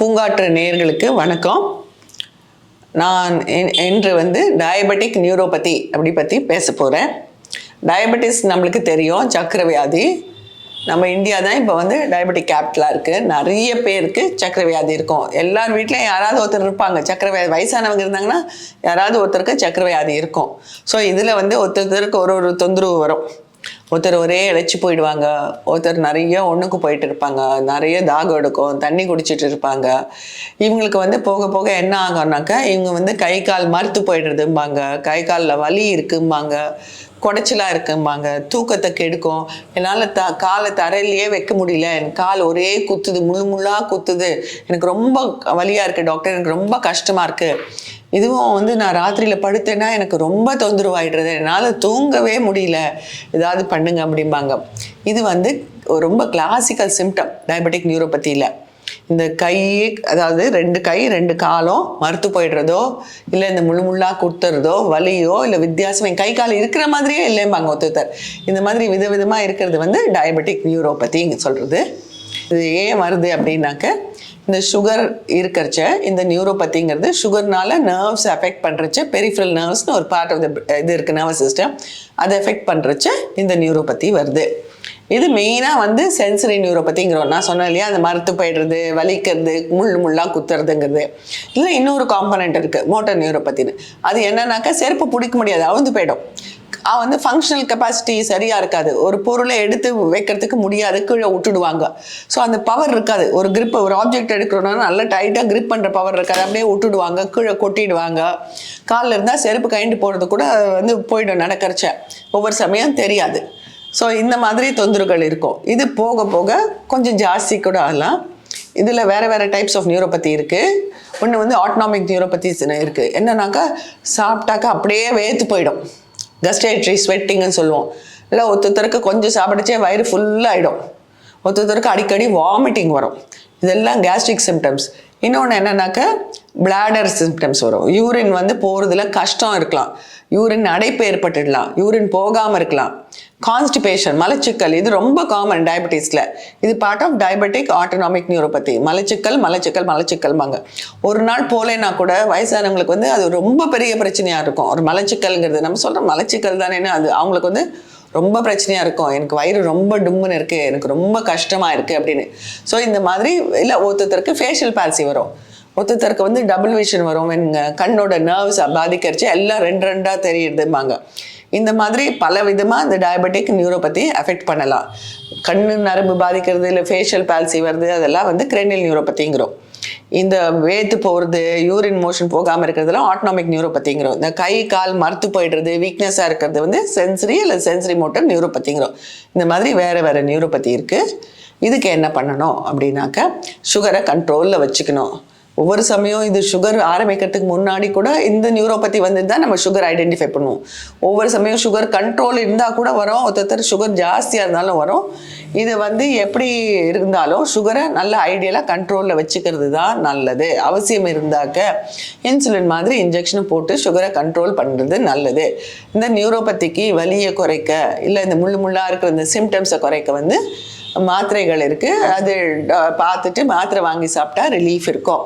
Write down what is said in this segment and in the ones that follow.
பூங்காற்று நேர்களுக்கு வணக்கம். நான் இன்று வந்து டயபெட்டிக் நியூரோபதி அப்படி பற்றி பேச போகிறேன் டயபெட்டிஸ் நம்மளுக்கு தெரியும் சக்கர வியாதி நம்ம இந்தியா தான் இப்போ வந்து டயபெட்டிக் கேபிட்டலாக இருக்குது நிறைய பேருக்கு சக்கர வியாதி இருக்கும். எல்லார் வீட்லேயும் யாராவது ஒருத்தர் இருப்பாங்க. சக்கர வியாதி வயசானவங்க இருந்தாங்கன்னா யாராவது ஒருத்தருக்கு சக்கர வியாதி இருக்கும். ஸோ இதில் வந்து ஒருத்தருக்கு ஒரு ஒரு தொந்தரவு வரும். ஒருத்தர் ஒரே இழைச்சி போயிடுவாங்க. ஒருத்தர் நிறைய ஒன்றுக்கு போயிட்டு இருப்பாங்க. நிறைய தாகம் எடுக்கும். தண்ணி குடிச்சிட்டு இருப்பாங்க. இவங்களுக்கு வந்து போக போக என்ன ஆகும்னாக்கா இவங்க வந்து கை கால் மறுத்து போயிடுறதும்பாங்க. கை காலில் வலி இருக்கும்பாங்க. குடைச்சலாக இருக்கும்பாங்க. தூக்கத்தை கெடுக்கும். என்னால் த காலை தரையிலேயே வைக்க முடியல. என் கால் ஒரே குத்துது முழு முள்ளாக குத்துது. எனக்கு ரொம்ப வலியாக இருக்குது டாக்டர். எனக்கு ரொம்ப கஷ்டமாக இருக்குது இதுவும் வந்து நான் ராத்திரியில் படுத்தேன்னா எனக்கு ரொம்ப தொந்தரவாயிடுறது. என்னால் தூங்கவே முடியல. ஏதாவது பண்ணுங்க அப்படிம்பாங்க. இது வந்து ரொம்ப கிளாசிக்கல் சிம்டம் டயபெட்டிக் நியூரோபத்தியில் இந்த கை அதாவது ரெண்டு கை ரெண்டு காலும் மறுத்து போயிடுறதோ இல்லை இந்த முழு முள்ளாக குத்துறதோ வலியோ இல்லை வித்தியாசம் என் கை கால் இருக்கிற மாதிரியே இல்லைம்பாங்க ஒத்துத்தர் இந்த மாதிரி விதவிதமாக இருக்கிறது வந்து டயபெட்டிக் இங்கே சொல்கிறது இது ஏன் வருது அப்படின்னாக்க இந்த சுகர் இருக்கிறச்ச இந்த நியூரோபதிங்கிறது சுகர்னால நர்வ்ஸ் அஃபெக்ட் பண்ணுறச்ச பெரிஃபரல் நர்வ்ஸ்னு ஒரு பார்ட் ஆஃப் த இது இருக்குது நர்வஸ் சிஸ்டம் அதை எஃபெக்ட் பண்ணுறச்ச இந்த நியூரோபதி வருது. இது மெயினாக வந்து சென்சரி நியூரோபதிங்கிறோம் நான் சொன்னேன் இல்லையா அந்த மறுத்து போயிடுறது வலிக்கிறது முள் முள்ளாக குத்துறதுங்கிறது. இதில் இன்னொரு காம்பனண்ட் இருக்குது மோட்டர் நியூரோபத்தின்னு அது என்னன்னாக்கா செருப்பு பிடிக்க முடியாது அவுந்து போயிடும். வந்து ஃபங்க்ஷனல் கெப்பாசிட்டி சரியாக இருக்காது. ஒரு பொருளை எடுத்து வைக்கிறதுக்கு முடியாது கீழே விட்டுடுவாங்க. ஸோ அந்த பவர் இருக்காது. ஒரு கிரிப் ஒரு ஆப்ஜெக்ட் எடுக்கிறோன்னா நல்லா டைட்டாக கிரிப் பண்ணுற பவர் இருக்காது. அப்படியே விட்டுடுவாங்க கீழே கொட்டிடுவாங்க. காலில் இருந்தால் செருப்பு கைண்டு போகிறது கூட வந்து போயிடும் நடக்கிறச்ச. ஒவ்வொரு சமயம் தெரியாது. ஸோ இந்த மாதிரி தொந்தரவுகள் இருக்கும். இது போக போக கொஞ்சம் ஜாஸ்தி கூட ஆகலாம். இதில் வேறு வேறு டைப்ஸ் ஆஃப் நியூரோபதி இருக்குது ஒன்று வந்து ஆட்டோனாமிக் நியூரோபதிஸ் இருக்குது என்னன்னாக்கா சாப்பிட்டாக்கா அப்படியே வேர்த்து போயிடும். கஸ்டேட்ரி ஸ்வெட்டிங்னு சொல்லுவோம். இல்லை ஒருத்தருக்கு கொஞ்சம் சாப்பிடுச்சே வயிறு ஃபுல்லாகிடும் ஒருத்தருக்கு அடிக்கடி வாமிட்டிங் வரும். இதெல்லாம் கேஸ்ட்ரிக் சிம்டம்ஸ் இன்னொன்று என்னன்னாக்கா பிளாடர் சிம்டம்ஸ் வரும். யூரின் வந்து போகிறதுல கஷ்டம் இருக்கலாம். யூரின் அடைப்பு ஏற்பட்டுடலாம். யூரின் போகாமல் இருக்கலாம். கான்ஸ்டிபேஷன் மலச்சிக்கல் இது ரொம்ப காமன் டயபெட்டிஸில் இது part of diabetic autonomic neuropathy மலச்சிக்கல் மலச்சிக்கல் மலச்சிக்கல்பாங்க ஒரு நாள் போலேன்னா கூட வயசானவங்களுக்கு வந்து அது ரொம்ப பெரிய பிரச்சனையாக இருக்கும். ஒரு மலச்சிக்கல்ங்கிறது நம்ம சொல்கிறோம் மலச்சிக்கல் தானேன்னு அது அவங்களுக்கு வந்து ரொம்ப பிரச்சனையாக இருக்கும். எனக்கு வயிறு ரொம்ப டும்முன்னு இருக்குது எனக்கு ரொம்ப கஷ்டமாக இருக்குது அப்படின்னு. ஸோ இந்த மாதிரி இல்லை ஒருத்தருக்கு ஃபேஷியல் பால்சி வரும். ஒருத்தருக்கு வந்து டபுள் விஷன் வரும். When, கண்ணோட நர்வ்ஸ் பாதிக்கரிச்சு எல்லாம் ரெண்டு ரெண்டாக தெரியுதும்பாங்க. இந்த மாதிரி பல விதமாக இந்த டயபெட்டிக் நியூரோபதி அஃபெக்ட் பண்ணலாம். கண்ணு நரம்பு பாதிக்கிறது இல்லை ஃபேஷியல் பால்சி வருது அதெல்லாம் வந்து கிரெனியல் நியூரோபதிங்கிறோம் இந்த வேத்து போகிறது யூரின் மோஷன் போகாமல் இருக்கிறதுலாம் ஆட்டோமிக் நியூரோபத்திங்கிறோம் இந்த கை கால் மறுத்து போயிடுறது வீக்னஸாக இருக்கிறது வந்து சென்சரி இல்லை சென்சரி மோட்டர் நியூரோபத்திங்கிறோம் இந்த மாதிரி வேறு வேறு நியூரோபதி இருக்குது இதுக்கு என்ன பண்ணணும் அப்படின்னாக்கா சுகரை கண்ட்ரோலில் வச்சுக்கணும். ஒவ்வொரு சமயம் இது சுகர் ஆரம்பிக்கிறதுக்கு முன்னாடி கூட இந்த நியூரோபதி வந்து தான் நம்ம சுகர் ஐடென்டிஃபை பண்ணுவோம். ஒவ்வொரு சமயம் சுகர் கண்ட்ரோல் இருந்தால் கூட வரும் ஒருத்தர் சுகர் ஜாஸ்தியாக இருந்தாலும் வரும். இது வந்து எப்படி இருந்தாலும் சுகரை நல்ல ஐடியலாக கண்ட்ரோலில் வச்சுக்கிறது தான் நல்லது. அவசியம் இருந்தாக்க இன்சுலின் மாதிரி இன்ஜெக்ஷன் போட்டு சுகரை கண்ட்ரோல் பண்ணுறது நல்லது. இந்த நியூரோபதிக்கு வலியை குறைக்க இல்லை இந்த முள்ளு முள்ளாக இருக்கிற இந்த சிம்டம்ஸை குறைக்க வந்து மாத்திரைகள் இருக்குது அது ட- பார்த்துட்டு மாத்திரை வாங்கி சாப்பிட்டா ரிலீஃப் இருக்கும்.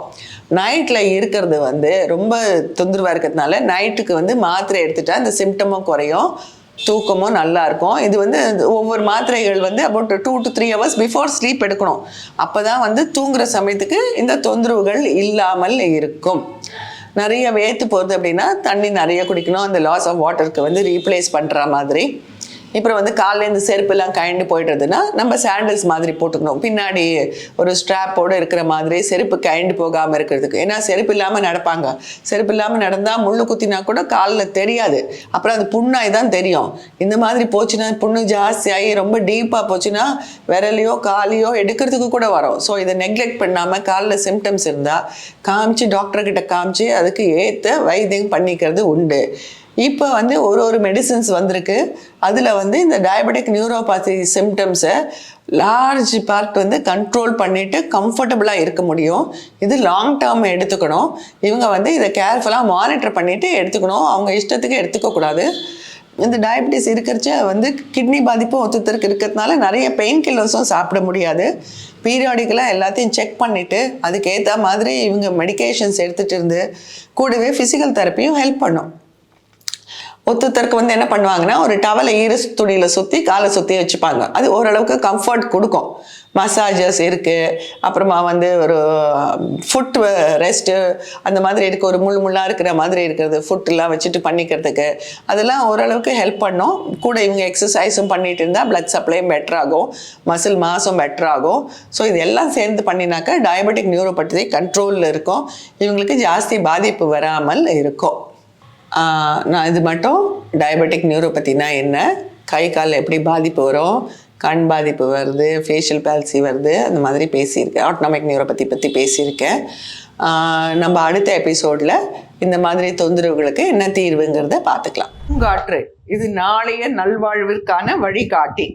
நைட்டில் இருக்கிறது வந்து ரொம்ப தொந்தரவாக இருக்கிறதுனால நைட்டுக்கு வந்து மாத்திரை எடுத்துட்டா அந்த சிம்டமும் குறையும். தூக்கமும் நல்லா இருக்கும். இது வந்து ஒவ்வொரு மாத்திரைகள் வந்து about two to three hours before sleep எடுக்கணும். அப்போ தான் வந்து தூங்குற சமயத்துக்கு இந்த தொந்தரவுகள் இல்லாமல் இருக்கும். நிறைய வேத்து போகுது அப்படின்னா தண்ணி நிறைய குடிக்கணும். அந்த லாஸ் ஆஃப் வாட்டருக்கு வந்து ரீப்ளேஸ் பண்ணுற மாதிரி. அப்புறம் வந்து காலைல செருப்பெல்லாம் கயண்டு போயிடுறதுன்னா நம்ம சாண்டில்ஸ் மாதிரி போட்டுக்கணும். பின்னாடி ஒரு ஸ்ட்ராப்போடு இருக்கிற மாதிரி செருப்பு கயண்டு போகாமல் இருக்கிறதுக்கு. ஏன்னா செருப்பு இல்லாமல் நடப்பாங்க. செருப்பு இல்லாமல் நடந்தால் முள்ளு குத்தினா கூட காலில் தெரியாது. அப்புறம் அது புண்ணாய் தான் தெரியும். இந்த மாதிரி போச்சுன்னா புண்ணு ஜாஸ்தியாகி ரொம்ப டீப்பாக போச்சுன்னா விரலையோ காலையோ எடுக்கிறதுக்கு கூட வரும். ஸோ இதை நெக்லெக்ட் பண்ணாமல் காலில் சிம்டம்ஸ் இருந்தால் காமிச்சு டாக்டர்கிட்ட காமிச்சு அதுக்கு ஏற்ற வைத்தியம் பண்ணிக்கிறது உண்டு. இப்போ வந்து ஒரு ஒரு மெடிசின்ஸ் வந்திருக்கு. அதில் வந்து இந்த டயபெட்டிக் நியூரோபாத்தி சிம்டம்ஸை லார்ஜ் பார்ட் வந்து கண்ட்ரோல் பண்ணிட்டு கம்ஃபர்டபுளாக இருக்க முடியும். இது லாங் டேர்ம் எடுத்துக்கணும். இவங்க வந்து இதை கேர்ஃபுல்லாக மானிட்டர் பண்ணிவிட்டு எடுத்துக்கணும். அவங்க இஷ்டத்துக்கு எடுத்துக்கக்கூடாது இந்த டயபிட்டிஸ் இருக்கிறச்ச வந்து கிட்னி பாதிப்பும் ஒத்துத்தருக்கு. இருக்கிறதுனால நிறைய பெயின் கில்லர்ஸும் சாப்பிட முடியாது. பீரியாடிக்கலாக எல்லாத்தையும் செக் பண்ணிவிட்டு அதுக்கேற்ற மாதிரி இவங்க மெடிகேஷன்ஸ் எடுத்துகிட்டு இருந்து கூடவே ஃபிசிக்கல் தெரப்பியும் ஹெல்ப் பண்ணும். ஒத்துத்தருக்கு வந்து என்ன பண்ணுவாங்கன்னா ஒரு டவலை ஈர துணியில் சுற்றி காலை சுற்றி வச்சுப்பாங்க. அது ஓரளவுக்கு கம்ஃபர்ட் கொடுக்கும். மசாஜஸ் இருக்குது அப்புறமா வந்து ஒரு ஃபுட் ரெஸ்ட்டு அந்த மாதிரி இருக்குது ஒரு முள் முள்ளாக இருக்கிற மாதிரி இருக்கிறது. ஃபுட்டெல்லாம் வச்சுட்டு பண்ணிக்கிறதுக்கு. அதெல்லாம் ஓரளவுக்கு ஹெல்ப் பண்ணும். கூட இவங்க எக்ஸசைஸும் பண்ணிட்டு இருந்தால் பிளட் சப்ளையும் பெட்டராகும் மசில் மாஸும் பெட்டராகும் ஸோ இது எல்லாம் சேர்ந்து பண்ணினாக்கா டயபெட்டிக் நியூரோபதி கண்ட்ரோலில் இருக்கும். இவங்களுக்கு ஜாஸ்தி பாதிப்பு வராமல் இருக்கும். நான் இது மட்டும் டயபெட்டிக் நியூரோபத்தினா என்ன? கை கால் எப்படி பாதிப்பு வரும்? கண் பாதிப்பு வருது ஃபேஷியல் பேல்சி வருது அந்த மாதிரி பேசியிருக்கேன். ஆட்டோமிக் நியூரோபதி பற்றி பேசியிருக்கேன். நம்ம அடுத்த எபிசோடில் இந்த மாதிரி தொந்தரவுகளுக்கு என்ன தீர்வுங்கிறத பார்த்துக்கலாம். பூங்காற்று இது நாளைய நல்வாழ்விற்கான வழிகாட்டி.